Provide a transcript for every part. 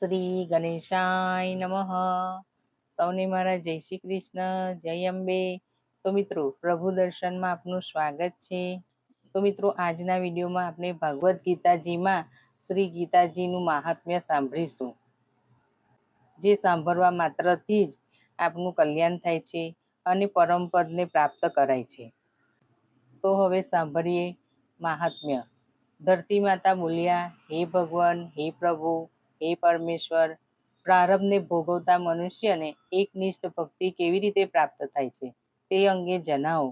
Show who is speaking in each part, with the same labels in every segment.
Speaker 1: શ્રી ગણેશાય નમઃ સૌને મારા જય શ્રી કૃષ્ણ, જય અંબે. તો મિત્રો, પ્રભુ દર્શનમાં આપનું સ્વાગત છે. તો મિત્રો, આજના વિડીયોમાં આપણે ભગવદ્ ગીતાજીમાં શ્રી ગીતાજીનું મહાત્મ્ય સાંભળીશું. જે સાંભળવા માત્રથી જ આપનું કલ્યાણ થાય છે અને પરમ પદને પ્રાપ્ત કરાય છે. તો હવે સાંભળીએ મહાત્મ્ય. ધરતી માતા બોલ્યા, હે ભગવાન, હે પ્રભુ હે પરમેશ્વર પ્રારબ્ધને ભોગવતા મનુષ્યને એકનિષ્ઠ ભક્તિ કેવી રીતે પ્રાપ્ત થાય છે તે અંગે જણાવો.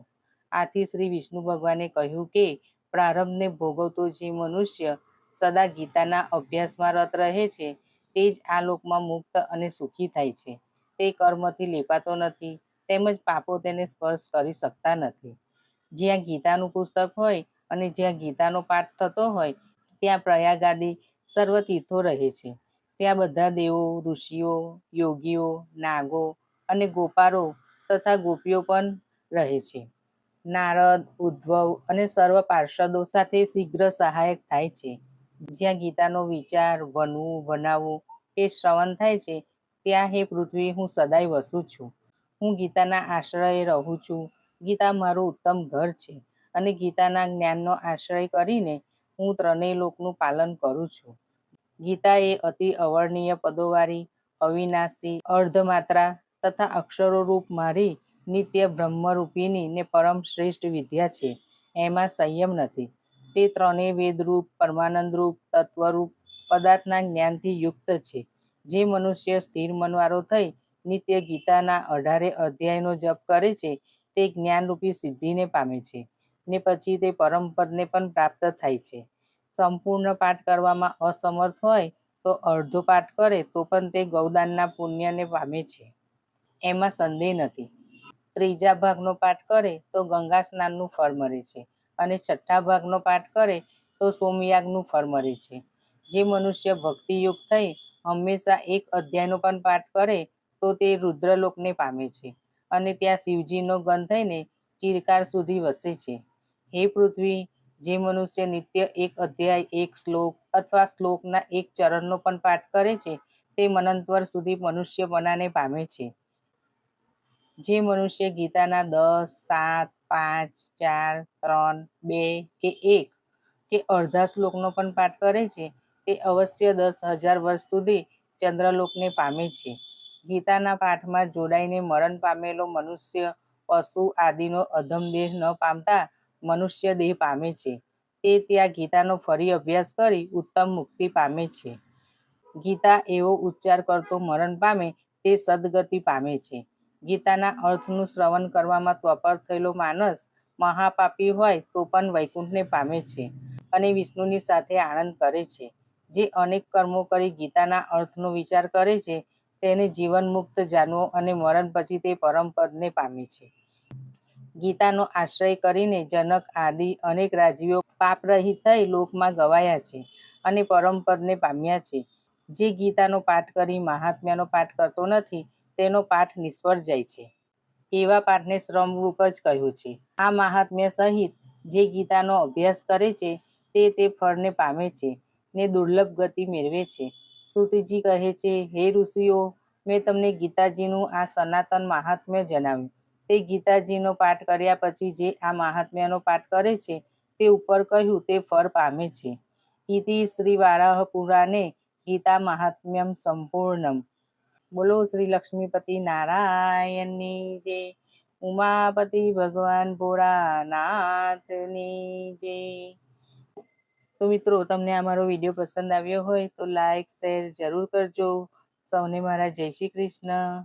Speaker 1: આથી શ્રી વિષ્ણુ ભગવાને કહ્યું કે પ્રારબ્ધને ભોગવતો જે મનુષ્ય સદા ગીતાના અભ્યાસમાં રત રહે છે, તે જ આ લોકમાં મુક્ત અને સુખી થાય છે. તે કર્મથી લેપાતો નથી, તેમજ પાપો તેને સ્પર્શ કરી શકતા નથી. જ્યાં ગીતાનું પુસ્તક હોય અને જ્યાં ગીતાનો પાઠ થતો હોય, ત્યાં પ્રયાગાદી સર્વ તીર્થો રહે છે. ત્યાં બધા દેવો, ઋષિઓ, યોગીઓ, નાગો અને ગોપારો તથા ગોપીઓ પણ રહે છે. નારદ ઉદ્ભવ અને સર્વ પાર્ષદો સાથે શીઘ્ર સહાયક થાય છે. જ્યાં ગીતાનો વિચાર બનવું બનાવવું એ શ્રવણ થાય છે, ત્યાં હે પૃથ્વી, હું સદાય વસું છું. હું ગીતાના આશ્રયે રહું છું. ગીતા મારું ઉત્તમ ઘર છે અને ગીતાના જ્ઞાનનો આશ્રય કરીને હું ત્રણેય લોકનું પાલન કરું છું. ગીતા એ અતિ અવર્ણનીય પદોવાળી અવિનાશી, અર્ધમાત્રા તથા અક્ષરો રૂપ મારી નિત્ય બ્રહ્મરૂપિણી ને પરમ શ્રેષ્ઠ વિદ્યા છે. એમાં સંયમ નથી. તે ત્રણેય વેદરૂપ, પરમાનંદરૂપ, તત્વરૂપ પદાર્થના જ્ઞાનથી યુક્ત છે. જે મનુષ્ય સ્થિર મનવારો થઈ નિત્ય ગીતાના અઢારે અધ્યાયનો જપ કરે છે, તે જ્ઞાનરૂપી સિદ્ધિને પામે છે ને પછી તે પરમપદને પણ પ્રાપ્ત થાય છે. સંપૂર્ણ પાઠ કરવામાં અસમર્થ હોય તો અડધો પાઠ કરે તો પણ તે ગૌદાનના પુણ્યને પામે છે. એમાં સંદેહ નથી. ત્રીજા ભાગનો પાઠ કરે તો ગંગા સ્નાનનું ફળ મળે છે અને છઠ્ઠા ભાગનો પાઠ કરે તો સોમયાગનું ફળ મળે છે. જે મનુષ્ય ભક્તિયુક્ત થઈ હંમેશા એક અધ્યાયનો પણ પાઠ કરે તો તે રુદ્રલોકને પામે છે અને ત્યાં શિવજીનો ગંધ થઈને ચિરકાર સુધી વસે છે. હે પૃથ્વી જે મનુષ્ય નિત્ય એક અધ્યાય, એક શ્લોક અથવા શ્લોકના એક ચરણનો પણ પાઠ કરે છે, તે મનંતવર સુધી મનુષ્ય બનાને પામે છે. જે મનુષ્ય ગીતાના દસ, સાત, પાંચ, ચાર, ત્રણ, બે કે એક કે અડધા શ્લોકનો પણ પાઠ કરે છે, તે અવશ્ય દસ હજાર વર્ષ સુધી ચંદ્રલોકને પામે છે. ગીતાના પાઠમાં જોડાઈને મરણ પામેલો મનુષ્ય, પશુ આદિનો અધમ દેહ ન પામતા મનુષ્ય દેહ પામે છે. તે ત્યાં ગીતાનો ફરી અભ્યાસ કરી ઉત્તમ મુક્તિ પામે છે. ગીતા એવો ઉચ્ચાર કરતો મરણ પામે તે સદગતિ પામે છે. ગીતાના અર્થનું શ્રવણ કરવામાં ત્વપર થયેલો માણસ મહાપાપી હોય તો પણ વૈકુંઠને પામે છે અને વિષ્ણુની સાથે આનંદ કરે છે. જે અનેક કર્મો કરી ગીતાના અર્થનો વિચાર કરે છે તેને જીવન મુક્ત જાણવો અને મરણ પછી તે પરમ પદને પામે છે. ગીતાનો આશ્રય કરીને જનક આદિ અનેક રાજીઓ પાપરહિત થઈ લોકમાં ગવાયા છે અને પરમપદને પામ્યા છે. જે ગીતાનો પાઠ કરી મહાત્મ્યનો પાઠ કરતો નથી, તેનો પાઠ નિષ્ફળ જાય છે. એવા પાઠને શ્રમરૂપ જ કહ્યું છે. આ મહાત્મ્ય સહિત જે ગીતાનો અભ્યાસ કરે છે, તે તે ફળને પામે છે ને દુર્લભ ગતિ મેળવે છે. સુતજી કહે છે, હે ઋષિઓ, મેં તમને ગીતાજીનું આ સનાતન મહાત્મ્ય જણાવ્યું. તે ગીતાજીનો પાઠ કર્યા પછી જે આ મહાત્મ્યનો પાઠ કરે છે, તે ઉપર કહ્યું, તે ફળ પામે છે. ઇતિ શ્રી વારાહ પુરાણે ગીતા મહાત્મ્યમ સંપૂર્ણમ. બોલો શ્રી લક્ષ્મીપતિ નારાયણની જય ઉમાપતિ ભગવાન ભોળાનાથની જય તો મિત્રો, તમને અમારો વીડિયો પસંદ આવ્યો હોય તો લાઈક, શેર જરૂર કરજો. સૌને મારા જય શ્રી કૃષ્ણ.